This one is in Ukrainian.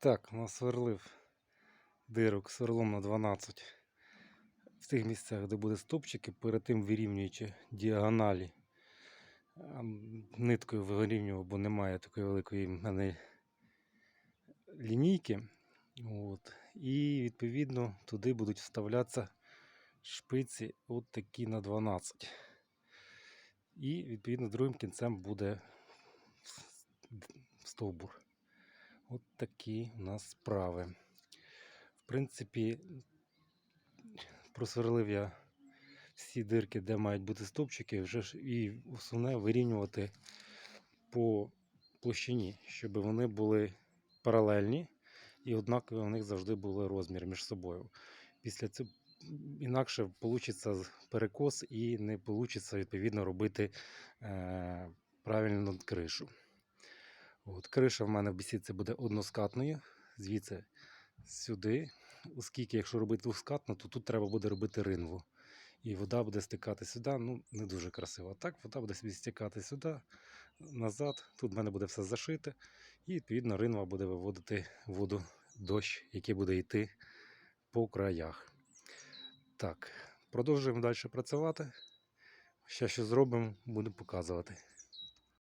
так, насверлив дирок сверлом на 12 в тих місцях, де буде стопчики, перед тим вирівнюючи діагоналі. Ниткою вирівнював, бо немає такої великої мене лінійки. От. І відповідно туди будуть вставлятися шпиці от такі на 12. І відповідно другим кінцем буде стовбур. От такі у нас справи. В принципі, просверлив я всі дирки, де мають бути стовпчики, вже і основне вирівнювати по площині, щоб вони були паралельні і однакові у них завжди були розмір між собою. Після цього інакше вийде перекос і не вийде відповідно робити е, правильно кришу. От, криша в мене в бесідці буде односкатною, звідси сюди. Оскільки, якщо робити двоскатно, то тут треба буде робити ринву. І вода буде стикати сюди, ну не дуже красиво. Так вода буде собі стікати сюди, назад. Тут в мене буде все зашите. І відповідно ринва буде виводити воду, дощ, який буде йти по краях. Так, продовжуємо далі працювати. Ще що зробимо, буду показувати.